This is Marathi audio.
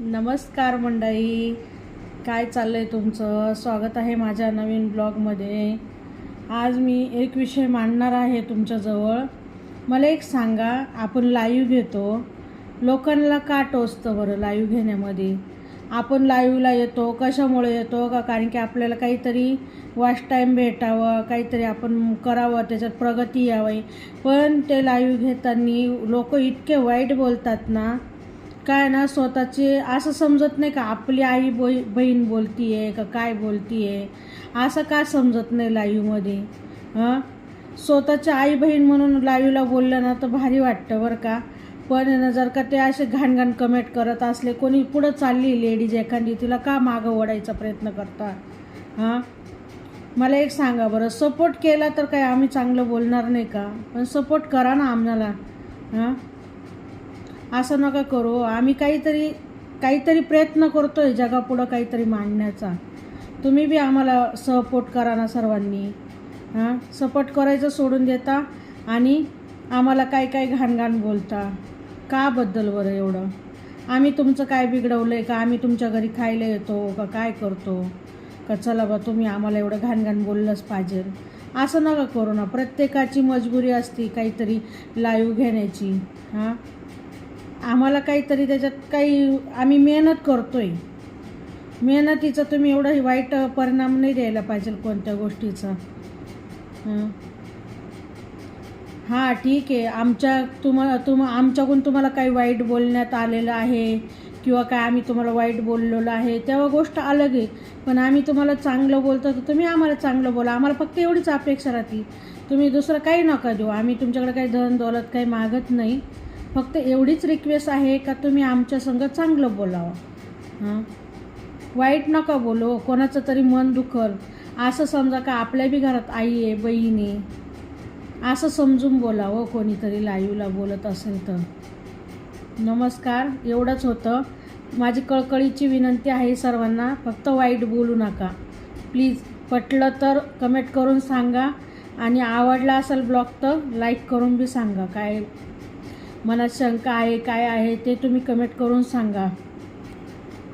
नमस्कार मंडळी. काय चाललं आहे तुमचं? स्वागत आहे माझ्या नवीन ब्लॉगमध्ये. आज मी एक विषय मांडणार आहे तुमच्याजवळ. मला एक सांगा आपण लाईव्ह घेतो. लोकांना का टोचतं बरं लाईव्ह घेण्यामध्ये? आपण लाईव्हला येतो कशामुळे येतो का? कारण की आपल्याला काहीतरी वॉच टाईम भेटावं काहीतरी आपण करावं त्याच्यात प्रगती यावी. पण ते लाईव्ह घेताना लोक इतके वाईट बोलतात ना काय ना स्वतःचे असं समजत नाही का आपली आई बोई बहीण बोलतीये का काय बोलतीये? असं का समजत नाही लाईव्हमध्ये? हां? स्वतःची आई बहीण म्हणून लाईव्हला बोललं ना तर भारी वाटतं बरं का. पण ना जर का ते असे घाणघाण कमेंट करत असले कोणी पुढं चालली लेडीज एखादी तिला का मागं ओढायचा प्रयत्न करता? हां? मला एक सांगा बरं सपोर्ट केला तर काय आम्ही चांगलं बोलणार नाही का? पण सपोर्ट करा ना आम्हाला. हां? असं नका करू. आम्ही काहीतरी काहीतरी प्रयत्न करतो आहे जगापुढं काहीतरी मांडण्याचा. तुम्ही बी आम्हाला सपोर्ट करा ना सर्वांनी. हां? सपोर्ट करायचं सोडून देता आणि आम्हाला काय काय घाणघाण बोलता? का बद्दल बरं एवढं? आम्ही तुमचं काय बिघडवलं आहे का? आम्ही तुमच्या घरी खायला येतो का? काय करतो? का चला बा तुम्ही आम्हाला एवढं घाणघाण बोललंच पाहिजे. असं नका करू ना. प्रत्येकाची मजबुरी असती काहीतरी लाईव्ह घेण्याची. हां? आम्हाला काहीतरी त्याच्यात काही आम्ही मेहनत करतो आहे मेहनतीचा तुम्ही एवढाही वाईट परिणाम नाही द्यायला पाहिजे कोणत्या गोष्टीचा. हां? ठीक आहे. आमच्या तुम्हाला तुम आमच्याकडून तुम्हाला काही वाईट बोलण्यात आलेलं आहे किंवा काय आम्ही तुम्हाला वाईट बोललेलो आहे तेव्हा गोष्ट अलग आहे. पण आम्ही तुम्हाला चांगलं बोलतो तर तुम्ही आम्हाला चांगलं बोला. आम्हाला फक्त एवढीच अपेक्षा राहते तुम्ही दुसरं काही नका देऊ. आम्ही तुमच्याकडे काही धन दौलत काही मागत नाही. फक्त एवढीच रिक्वेस्ट आहे का तुम्ही आमच्या संग चांगलं बोलावं? हां? वाईट नका बोलो कोणाचं तरी मन दुखल. असं समजा का आपल्या बी घरात आई आहे बहीण आहे. असं समजून बोलावं कोणीतरी लाईवला बोलत असेल तर. नमस्कार एवढंच होतं. माझी कळकळीची विनंती आहे सर्वांना फक्त वाईट बोलू नका. प्लीज पटलं तर कमेंट करून सांगा. आणि आवडला असेल ब्लॉग तर लाईक करून बी सांगा. काय मनात शंका आहे काय आहे ते तुम्ही कमेंट करून सांगा.